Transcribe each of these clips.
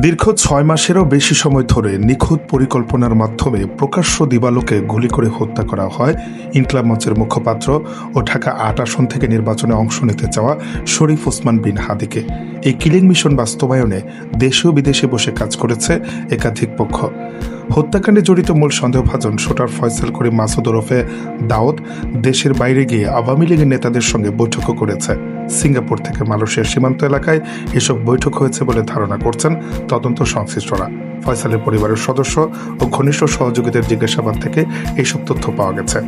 দীর্ঘ ছয় মাসেরও বেশি সময় ধরে নিখুঁত পরিকল্পনার মাধ্যমে প্রকাশ্য দিবালোকে গুলি করে হত্যা করা হয়। ইনকলাব মঞ্চের মুখপাত্র ও ঢাকা আট আসন থেকে নির্বাচনে অংশ নিতে চাওয়া শরীফ ওসমান বিন হাদিকে। এই কিলিং মিশন বাস্তবায়নে দেশীয় বিদেশে বসে কাজ করেছে একাধিক পক্ষ। হত্যাকাণ্ডে জড়িত মূল সন্দেহভাজন শোটার ফয়সাল করে মাসুদ ওরফে দাউদ দেশের বাইরে গিয়ে আওয়ামী লীগের নেতাদের সঙ্গে বৈঠকও করেছে। সিঙ্গাপুর থেকে মালয়েশিয়ার সীমান্ত এলাকায় এসব বৈঠক হয়েছে বলে ধারণা করছেন তদন্ত সংশ্লিষ্টরা। ফয়সালের পরিবারের সদস্য ও ঘনিষ্ঠ সহযোগীদের জিজ্ঞাসাবাদ থেকে এইসব তথ্য পাওয়া গেছে।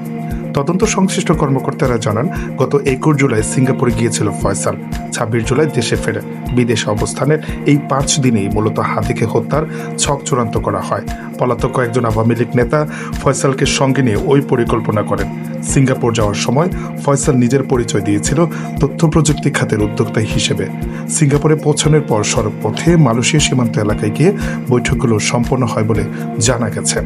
তদন্ত সংশ্লিষ্ট কর্মকর্তারা জানান, গত একুশ জুলাই সিঙ্গাপুরে গিয়েছিল ফয়সাল। ছাব্বিশ জুলাই দেশে ফেরে বিদেশে অবস্থানের এই পাঁচ দিনেই মূলত হাতিকে হত্যার ছক চূড়ান্ত করা হয়। পলাতক কয়েকজন আওয়ামী লীগ নেতা ফয়সালকে সঙ্গে নিয়ে ওই পরিকল্পনা করেন। সিঙ্গাপুর যাওয়ার সময় ফয়সাল নিজের পরিচয় দিয়েছিল তথ্য প্রযুক্তি খাতের উদ্যোক্তা হিসেবে। সিঙ্গাপুরে পৌঁছানোর পর সড়ক পথে মালয়েশিয়া সীমান্ত এলাকায় গিয়ে বৈঠকগুলো সম্পন্ন হয় বলে জানা গেছে।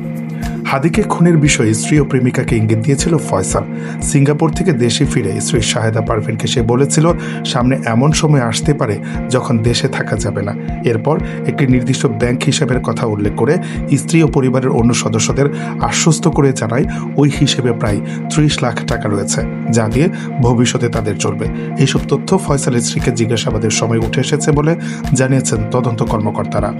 হাদিকে খুনের বিষয়ে স্ত্রী ও প্রেমিকাকে ইঙ্গিত দিয়েছিল ফয়সাল। সিঙ্গাপুর থেকে দেশে ফিরে স্ত্রী শাহেদা পারভিনকে সে বলেছিল, সামনে এমন সময় আসতে পারে যখন দেশে থাকা যাবে না। এরপর একটি নির্দিষ্ট ব্যাংক হিসাবের কথা উল্লেখ করে স্ত্রী ও পরিবারের অন্য সদস্যদের আশ্বস্ত করে জানায়, ওই হিসেবে প্রায় ত্রিশ লাখ টাকা রয়েছে, যা দিয়ে ভবিষ্যতে তাদের চলবে। এইসব তথ্য ফয়সালের স্ত্রীকে জিজ্ঞাসাবাদের সময় উঠে এসেছে বলে জানিয়েছেন তদন্ত কর্মকর্তারা।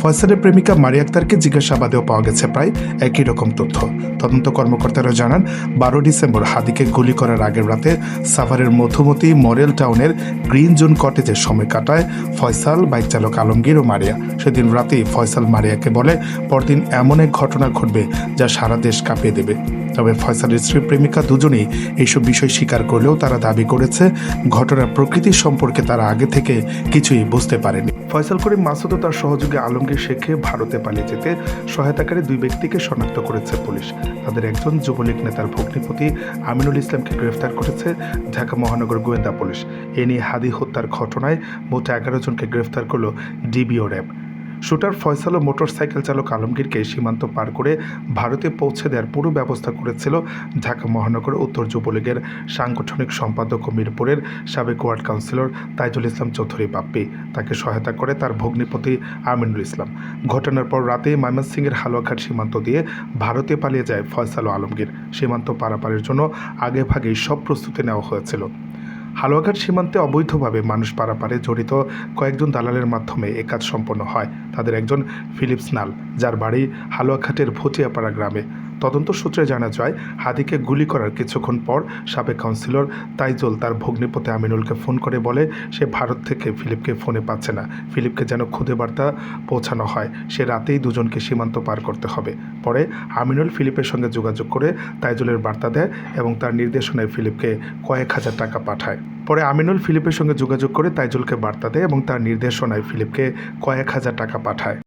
ফয়সালের প্রেমিকা মারিয়া আক্তারকে জিজ্ঞাসাবাদেও পাওয়া গেছে প্রায় একই রকম তথ্য? তদন্ত কর্মকর্তারা জানান, বারো ডিসেম্বর হাদিকে গুলি করার আগের রাতে সাভারের মধুমতি মরেল টাউনের গ্রিন জোন কটেজে সময় কাটায় ফয়সাল, বাইক চালক আলমগীর ও মারিয়া। সেদিন রাতেই ফয়সাল মারিয়াকে বলে, পরদিন এমন এক ঘটনা ঘটবে যা সারা দেশ কাঁপিয়ে দেবে। তবে ফয়সালের স্ত্রী প্রেমিকা দুজনেই এইসব বিষয় স্বীকার করলেও তারা দাবি করেছে, ঘটনার প্রকৃতি সম্পর্কে তারা আগে থেকে কিছুই বুঝতে পারেনি। ফয়সাল করিম মাসুদ তার সহযোগী আলমগীর শেখে ভারতে পালিয়ে যেতে সহায়তাকারী দুই ব্যক্তিকে শনাক্ত করেছে পুলিশ। তাদের একজন যুবলীগ নেতার ভগ্নিপতি আমিনুল ইসলামকে গ্রেফতার করেছে ঢাকা মহানগর গোয়েন্দা পুলিশ। এ নিয়ে হাদি হত্যার ঘটনায় মোট এগারো জনকে গ্রেফতার করল ডিবিও র্যাব। শুটার ফয়সাল ও মোটরসাইকেল চালক আলমগীরকে সীমান্ত পার করে ভারতে পৌঁছে দেওয়ার পুরো ব্যবস্থা করেছিল ঢাকা মহানগর উত্তর যুবলীগের সাংগঠনিক সম্পাদক ও মিরপুরের সাবেক ওয়ার্ড কাউন্সিলর তাইজুল ইসলাম চৌধুরী বাপ্পি। তাকে সহায়তা করে তার ভগ্নিপতি আমিনুল ইসলাম। ঘটনার পর রাতে ময়মনসিংহের হালুয়াঘাট সীমান্ত দিয়ে ভারতে পালিয়ে যায় ফয়সাল ও আলমগীর। সীমান্ত পারাপারের জন্য আগেভাগেই সব প্রস্তুতি নেওয়া হয়েছিল। হালুয়াঘাট সীমান্তে অবৈধভাবে মানুষ পারাপারে জড়িত কয়েকজন দালালের মাধ্যমে এ কাজ সম্পন্ন হয়। তাদের একজন ফিলিপস নাল, যার বাড়ি হালুয়াঘাটের ভুটিয়াপাড়া গ্রামে। তদন্ত সূত্রে জানা যায়, হাদিকে গুলি করার কিছুক্ষণ পর সাবেক কাউন্সিলর তাইজুল তার ভগ্নিপতি আমিনুলকে ফোন করে বলে সে ভারত থেকে ফিলিপকে ফোনে পাচ্ছে না। ফিলিপকে যেন খুদে বার্তা পৌঁছানো হয়, সে রাতেই দুজনকে সীমান্ত পার করতে হবে। পরে আমিনুল ফিলিপের সঙ্গে যোগাযোগ করে তাইজুলের বার্তা দেয় এবং তার নির্দেশনায় ফিলিপকে কয়েক হাজার টাকা পাঠায়। পরে আমিনুল ফিলিপের সঙ্গে যোগাযোগ করে তাইজুলকে বার্তা দেয় এবং তার নির্দেশনায় ফিলিপকে কয়েক হাজার টাকা পাঠায়।